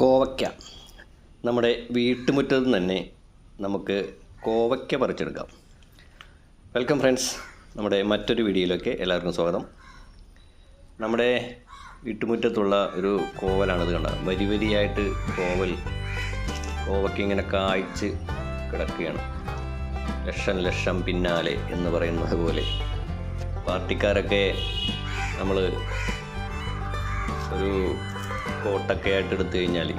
കോവയ്ക്ക. നമ്മുടെ വീട്ടുമുറ്റത്ത് തന്നെ നമുക്ക് കോവയ്ക്ക പറിച്ചെടുക്കാം. വെൽക്കം ഫ്രണ്ട്സ് നമ്മുടെ മറ്റൊരു വീഡിയോയിലേക്ക് എല്ലാവർക്കും സ്വാഗതം. നമ്മുടെ വീട്ടുമുറ്റത്തുള്ള ഒരു കോവലാണിത് കണ്ടത്. വരി വരിയായിട്ട് കോവൽ കോവയ്ക്ക ഇങ്ങനെ കായ്ച്ച് കിടക്കുകയാണ്. ലക്ഷം ലക്ഷം പിന്നാലെ എന്ന് പറയുന്നത് പോലെ. പാർട്ടിക്കാരൊക്കെ നമ്മൾ ഒരു കോട്ടൊക്കെ ആയിട്ട് എടുത്തു കഴിഞ്ഞാൽ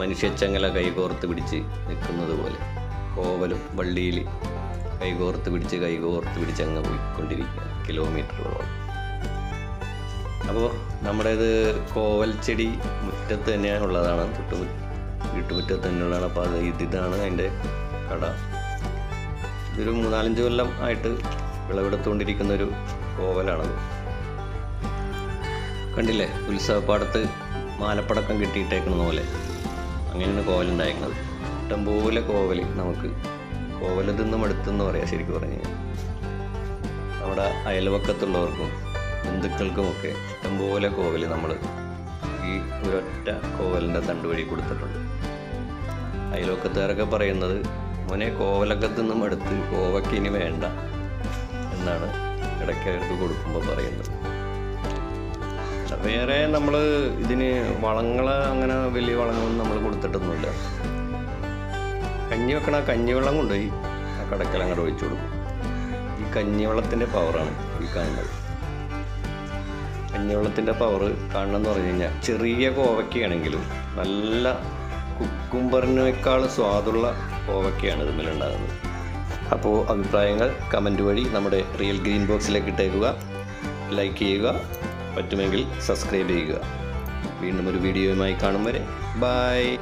മനുഷ്യച്ചങ്ങല കൈകോർത്ത് പിടിച്ച് നിൽക്കുന്നത് പോലെ. കോവലും വള്ളിയിൽ കൈകോർത്ത് പിടിച്ച് കൈകോർത്ത് പിടിച്ച് അങ്ങ് പോയിക്കൊണ്ടിരിക്കുക കിലോമീറ്ററുകളോളം. അപ്പോൾ നമ്മുടേത് കോവൽ ചെടി മുറ്റത്ത് തന്നെ ഉള്ളതാണ് തൊട്ട് വീട്ടുമുറ്റത്ത് തന്നെ ഉള്ളതാണ് അപ്പോൾ അത് ഇത് ഇതാണ് അതിന്റെ കട. ഇതൊരു മൂന്നാലഞ്ച് കൊല്ലം ആയിട്ട് വിളവെടുത്തുകൊണ്ടിരിക്കുന്ന ഒരു കോവലാണത്. കണ്ടില്ലേ? ഉത്സവപ്പാടത്ത് മാലപ്പടക്കം കിട്ടിയിട്ടേക്കുന്ന പോലെ. അങ്ങനെയാണ് കോവലുണ്ടായിരിക്കുന്നത് ഇഷ്ടംപോലെ കോവൽ നമുക്ക്. കോവൽ തിന്നും അടുത്തെന്ന് പറയാം ശരിക്കും പറഞ്ഞു കഴിഞ്ഞാൽ. നമ്മുടെ അയൽവക്കത്തുള്ളവർക്കും ബന്ധുക്കൾക്കുമൊക്കെ ഇഷ്ടംപോലെ കോവൽ നമ്മൾ ഈ ഒരൊറ്റ കോവലിന്റെ തണ്ട് വഴി കൊടുത്തിട്ടുണ്ട്. അയൽവക്കത്തുകാരൊക്കെ പറയുന്നത് മോനെ കോവലൊക്കെ തിന്നും എടുത്ത് കോവയ്ക്ക് ഇനി വേണ്ട എന്നാണ് ഇടയ്ക്ക് കൊടുക്കുമ്പോൾ പറയുന്നത്. വേറെ നമ്മൾ ഇതിന് വളങ്ങൾ അങ്ങനെ വലിയ വളങ്ങളൊന്നും നമ്മൾ കൊടുത്തിട്ടൊന്നുമില്ല. കഞ്ഞി വെക്കണ കഞ്ഞിവെള്ളം കൊണ്ടുപോയി ആ കടക്കൽ അങ്ങോട്ട് ഒഴിച്ചു കൊടുക്കും. ഈ കഞ്ഞിവെള്ളത്തിന്റെ പവറാണ് ഈ കാണുന്നത്. കഞ്ഞിവെള്ളത്തിന്റെ പവർ കാണണമെന്ന് പറഞ്ഞു കഴിഞ്ഞാൽ ചെറിയ കോവയ്ക്കാണെങ്കിലും നല്ല കുക്കുംബറിനേക്കാൾ സ്വാദുള്ള കോവയ്ക്കാണ് ഇതിലുണ്ടാകുന്നത് അപ്പോൾ അഭിപ്രായങ്ങൾ കമന്റ് വഴി നമ്മുടെ റിയൽ ഗ്രീൻ ബോക്സിലേക്ക് ഇട്ടേക്കുക. ലൈക്ക് ചെയ്യുക. പറ്റുമെങ്കിൽ സബ്സ്ക്രൈബ് ചെയ്യുക. വീണ്ടും ഒരു വീഡിയോയുമായി കാണും വരെ. ബൈ